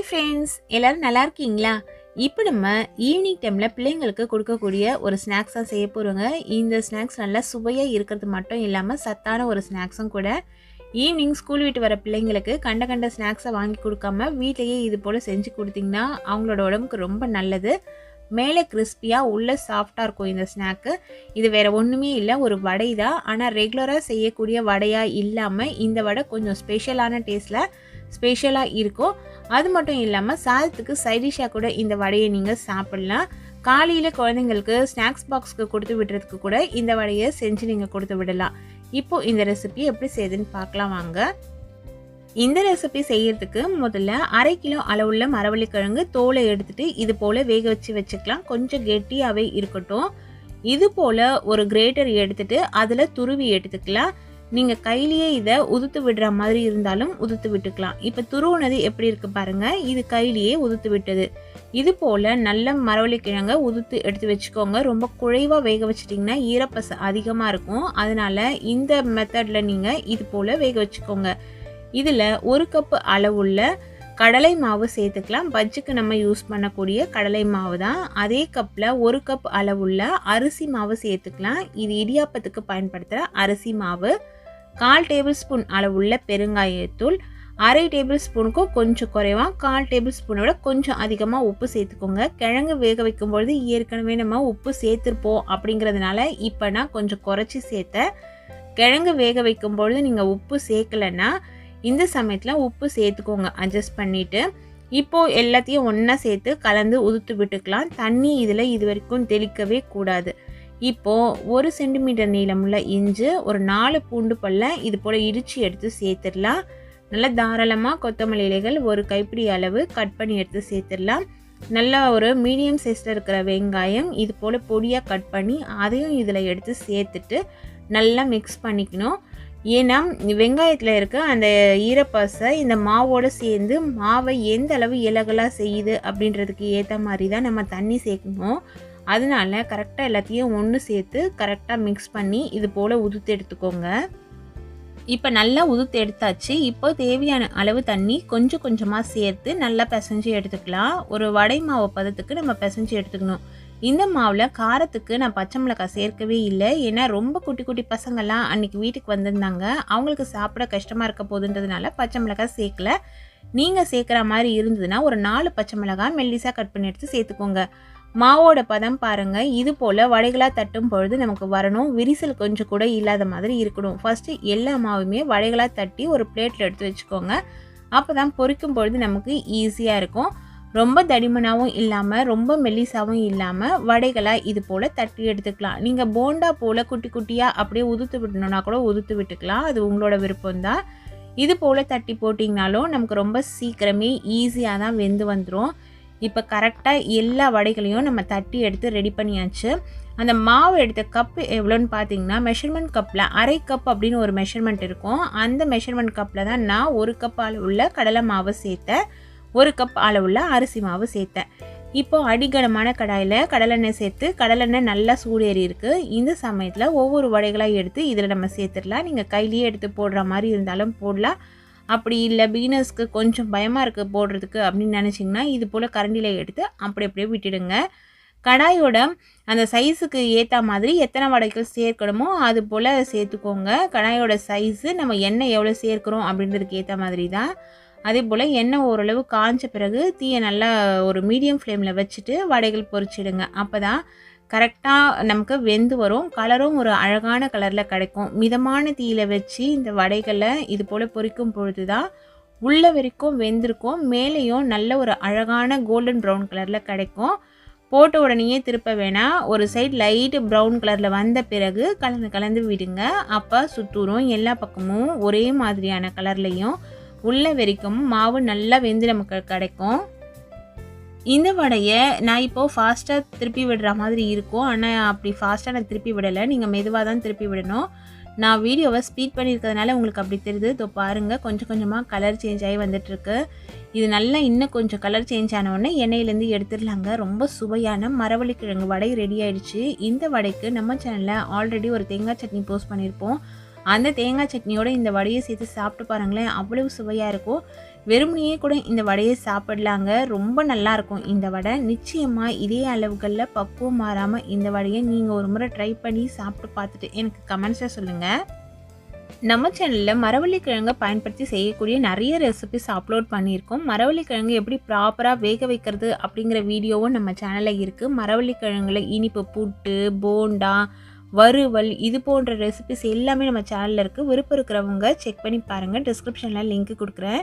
Hi friends எல்லோரும் நல்லா இருக்கீங்களா? இப்போ நம்ம ஈவினிங் டைமில் பிள்ளைங்களுக்கு கொடுக்கக்கூடிய ஒரு ஸ்நாக்ஸாக செய்ய போகிறோங்க இந்த ஸ்நாக்ஸ் நல்லா சுவையாக இருக்கிறது மட்டும் இல்லாமல் சத்தான ஒரு ஸ்நாக்ஸும் கூட. ஈவினிங் ஸ்கூல் விட்டு வர பிள்ளைங்களுக்கு கண்ட கண்ட ஸ்நாக்ஸை வாங்கி கொடுக்காம வீட்டிலேயே இது போல் செஞ்சு கொடுத்தீங்கன்னா அவங்களோட உடம்புக்கு ரொம்ப நல்லது. மேலே கிறிஸ்பியாக உள்ளே சாஃப்டாக இருக்கும் இந்த ஸ்நாக்கு இது வேறு ஒன்றுமே இல்லை ஒரு வடை தான் ஆனால் ரெகுலராக செய்யக்கூடிய வடையாக இல்லாமல் இந்த வடை கொஞ்சம் ஸ்பெஷலான டேஸ்ட்டில் ஸ்பெஷலாக இருக்கும் அது மட்டும் இல்லாமல் சாதத்துக்கு சைடிஷாக கூட இந்த வடையை நீங்கள் சாப்பிட்லாம். காலையில் குழந்தைங்களுக்கு ஸ்நாக்ஸ் பாக்ஸ்க்கு கொடுத்து விடுறதுக்கு கூட இந்த வடையை செஞ்சு நீங்கள் கொடுத்து விடலாம். இப்போது இந்த ரெசிபி எப்படி செய்யுதுன்னு பார்க்கலாம் வாங்க. இந்த ரெசிபி செய்யறதுக்கு முதல்ல அரை கிலோ அளவுள்ள மரவள்ளிக்கிழங்கு தோலை எடுத்துட்டு இது போல் வேக வச்சு வச்சுக்கலாம். கொஞ்சம் கெட்டியாகவே இருக்கட்டும். இது போல் ஒரு கிரேட்டர் எடுத்துட்டு அதில் துருவி எடுத்துக்கலாம். நீங்கள் கையிலேயே இதை உதுத்து விடுற மாதிரி இருந்தாலும் உதுத்து விட்டுக்கலாம். இப்போ துருவுனது எப்படி இருக்கு பாருங்க. இது கையிலேயே உதுத்து விட்டது. இது போல் நல்ல மரவள்ளிக்கிழங்க உதுத்து எடுத்து வச்சுக்கோங்க. ரொம்ப குழைவாக வேக வச்சிட்டிங்கன்னா ஈரப்பசை அதிகமாக இருக்கும். அதனால் இந்த மெத்தடில் நீங்கள் இது போல் வேக வச்சுக்கோங்க. இதில் ஒரு கப்பு அளவுள்ள கடலை மாவு சேர்த்துக்கலாம். பஜ்ஜுக்கு நம்ம யூஸ் பண்ணக்கூடிய கடலை மாவு தான். அதே கப்பில் ஒரு கப் அளவுள்ள அரிசி மாவு சேர்த்துக்கலாம். இது இடியாப்பத்துக்கு பயன்படுத்துகிற அரிசி மாவு. கால் டேபிள் ஸ்பூன் அளவுள்ள பெருங்காயத்தூள் அரை டேபிள் ஸ்பூனுக்கும் கொஞ்சம் குறைவாக கால் டேபிள் ஸ்பூனோட கொஞ்சம் அதிகமாக உப்பு சேர்த்துக்கோங்க. கிழங்கு வேக வைக்கும்பொழுது ஏற்கனவே நம்ம உப்பு சேர்த்துருப்போம் அப்படிங்கிறதுனால இப்போ நான் கொஞ்சம் குறைச்சி சேர்த்தேன். கிழங்கு வேக வைக்கும்பொழுது நீங்கள் உப்பு சேர்க்கலைன்னா இந்த சமயத்தில் உப்பு சேர்த்துக்கோங்க அட்ஜஸ்ட் பண்ணிவிட்டு இப்போது எல்லாத்தையும் ஒன்றா சேர்த்து கலந்து உதுத்து விட்டுக்கலாம். தண்ணி இதில் இது வரைக்கும் தெளிக்கவே கூடாது. இப்போது ஒரு சென்டிமீட்டர் நீளமுள்ள இஞ்சி ஒரு நாலு பூண்டு பல்ல இது போல் இடித்து எடுத்து சேர்த்துடலாம். நல்லா தாராளமாக கொத்தமல்லி இலைகள் ஒரு கைப்பிடி அளவு கட் பண்ணி எடுத்து சேர்த்துடலாம். நல்லா ஒரு மீடியம் சைஸில் இருக்கிற வெங்காயம் இது போல் பொடியாக கட் பண்ணி அதையும் இதில் எடுத்து சேர்த்துட்டு நல்லா மிக்ஸ் பண்ணிக்கணும். ஏன்னா வெங்காயத்தில் இருக்க அந்த ஈரப்பசை இந்த மாவோடு சேர்ந்து மாவை எந்த அளவு இலகலாக செய்யுது அப்படின்றதுக்கு ஏற்ற மாதிரி தான் நம்ம தண்ணி சேர்க்கணும். அதனால கரெக்டாக எல்லாத்தையும் ஒன்று சேர்த்து கரெக்டாக மிக்ஸ் பண்ணி இது போல் உதுத்து எடுத்துக்கோங்க. இப்போ நல்லா உதுத்து எடுத்தாச்சு. இப்போ தேவையான அளவு தண்ணி கொஞ்சம் கொஞ்சமாக சேர்த்து நல்லா பிசைஞ்சு எடுத்துக்கலாம். ஒரு வடை மாவு பதத்துக்கு நம்ம பிசைஞ்சு எடுத்துக்கணும். இந்த மாவில் காரத்துக்கு நான் பச்சை மிளகாய் சேர்க்கவே இல்லை. ஏன்னா ரொம்ப குட்டி குட்டி பசங்கள்லாம் அன்றைக்கி வீட்டுக்கு வந்திருந்தாங்க. அவங்களுக்கு சாப்பிட கஷ்டமாக இருக்க போதுன்றதுனால பச்சை மிளகாய் சேர்க்கல. நீங்கள் சேர்க்குற மாதிரி இருந்ததுன்னா ஒரு நாலு பச்சை மிளகாய் மெல்லிஸாக கட் பண்ணி எடுத்து சேர்த்துக்கோங்க. மாவோட பதம் பாருங்கள் இது போல் வடைகளாக தட்டும் பொழுது நமக்கு வரணும். விரிசல் கொஞ்சம் கூட இல்லாத மாதிரி இருக்கணும். ஃபஸ்ட்டு எல்லா மாவுமே வடைகளாக தட்டி ஒரு பிளேட்டில் எடுத்து வச்சுக்கோங்க. அப்போ தான் பொரிக்கும் பொழுது நமக்கு ஈஸியாக இருக்கும். ரொம்ப தடிமனாகவும் இல்லாமல் ரொம்ப மெல்லிசாவும் இல்லாமல் வடைகளாக இது போல் தட்டி எடுத்துக்கலாம். நீங்கள் போண்டா போல் குட்டி குட்டியாக அப்படியே உதுத்து விடணுன்னா கூட உதுத்து விட்டுக்கலாம். அது உங்களோட விருப்பம்தான். இது போல் தட்டி போட்டிங்கனாலும் நமக்கு ரொம்ப சீக்கிரமே ஈஸியாக தான் வெந்து வந்துடும் இப்போ கரெக்டாக எல்லா வடைகளையும் நம்ம தட்டி எடுத்து ரெடி பண்ணியாச்சு. அந்த மாவு எடுத்த கப்பு எவ்வளோன்னு பார்த்தீங்கன்னா மெஷர்மெண்ட் கப்பில் அரை கப் அப்படின்னு ஒரு மெஷர்மெண்ட் இருக்கும். அந்த மெஷர்மெண்ட் கப்பில் தான் நான் ஒரு கப் அளவுள்ள கடலை மாவு சேர்த்தேன். ஒரு கப் அளவுள்ள அரிசி மாவு சேர்த்தேன். இப்போ அடிகனமான கடாயில் கடலெண்ணெய் சேர்த்து கடலெண்ணெய் நல்லா சூடேறி இருக்குது இந்த சமயத்தில் ஒவ்வொரு வடைகளாக எடுத்து இதில் நம்ம சேர்த்துடலாம். நீங்கள் கையிலேயே எடுத்து போடுற மாதிரி இருந்தாலும் போடலாம். அப்படி இல்லை பிகினர்ஸ்க்கு கொஞ்சம் பயமாக இருக்குது போடுறதுக்கு அப்படின்னு நினச்சிங்கன்னா இது போல் கரண்டியில் எடுத்து அப்படி அப்படியே விட்டுடுங்க. கடாயோட அந்த சைஸுக்கு ஏற்ற மாதிரி எத்தனை வடைகள் சேர்க்கணுமோ அது போல் சேர்த்துக்கோங்க. கடாயோட சைஸு நம்ம எண்ணெய் எவ்வளோ சேர்க்குறோம் அப்படின்றதுக்கு ஏற்ற மாதிரி தான். அதே போல் எண்ணெய் ஓரளவு காய்ஞ்ச பிறகு தீயை நல்லா ஒரு மீடியம் ஃப்ளேமில் வச்சுட்டு வடைகள் பொறிச்சிடுங்க அப்போ தான் கரெக்டாக நமக்கு வெந்து வரும். கலரும் ஒரு அழகான கலரில் கிடைக்கும். மிதமான தீயில் வச்சு இந்த வடைகளை இது போல் பொரிக்கும் பொழுது தான் உள்ள வரைக்கும் வெந்திருக்கும். மேலேயும் நல்ல ஒரு அழகான கோல்டன் ப்ரௌன் கலரில் கிடைக்கும். போட்ட உடனேயே திருப்ப வேணாம் ஒரு சைடு லைட்டு ப்ரௌன் கலரில் வந்த பிறகு கலந்து கலந்து விடுங்க. அப்போ சுத்தூரும் எல்லா பக்கமும் ஒரே மாதிரியான கலர்லேயும் உள்ள வரைக்கும் மாவு நல்லா வெந்து நமக்கு கிடைக்கும். இந்த வடையை நான் இப்போது ஃபாஸ்ட்டாக திருப்பி விடுற மாதிரி இருக்கும். ஆனால் அப்படி ஃபாஸ்ட்டாக நான் திருப்பி விடலை. நீங்கள் மெதுவாக தான் திருப்பி விடணும். நான் வீடியோவை ஸ்பீட் பண்ணியிருக்கிறதுனால உங்களுக்கு அப்படி தெரியுது. இதோ பாருங்கள் கொஞ்சம் கொஞ்சமாக கலர் சேஞ்ச் ஆகி வந்துட்டுருக்கு. இது நல்லா இன்னும் கொஞ்சம் கலர் சேஞ்ச் ஆனவுடனே எண்ணெயிலேருந்து எடுத்துடலாங்க. ரொம்ப சுவையான மரவள்ளி கிழங்கு வடை ரெடி ஆயிடுச்சு. இந்த வடைக்கு நம்ம சேனலில் ஆல்ரெடி ஒரு தேங்காய் சட்னி போஸ்ட் பண்ணியிருப்போம். அந்த தேங்காய் சட்னியோட இந்த வடையை சேர்த்து சாப்பிட்டு பாருங்களேன். அவ்வளவு சுவையாக இருக்கும். வெறுமனையே கூட இந்த வடையை சாப்பிடலாங்க. ரொம்ப நல்லா இருக்கும் இந்த வடை. நிச்சயமாக இதே அளவுகளில் பக்குவம் மாறாமல் இந்த வடையை நீங்கள் ஒரு முறை ட்ரை பண்ணி சாப்பிட்டு பார்த்துட்டு எனக்கு கமெண்ட்ஸாக சொல்லுங்கள் நம்ம சேனலில் மரவள்ளிக்கிழங்கை பயன்படுத்தி செய்யக்கூடிய நிறைய ரெசிபிஸ் அப்லோட் பண்ணியிருக்கோம். மரவள்ளிக்கிழங்கு எப்படி ப்ராப்பராக வேக வைக்கிறது அப்படிங்கிற வீடியோவும் நம்ம சேனலில் இருக்குது மரவள்ளிக்கிழங்குல இனிப்பு புட்டு போண்டா வறுவல் இது போன்ற ரெசிபிஸ் எல்லாமே நம்ம சேனலில் இருக்குது விருப்பம் இருக்கிறவங்க செக் பண்ணி பாருங்கள் டிஸ்கிரிப்ஷனில் லிங்க் கொடுக்குறேன்.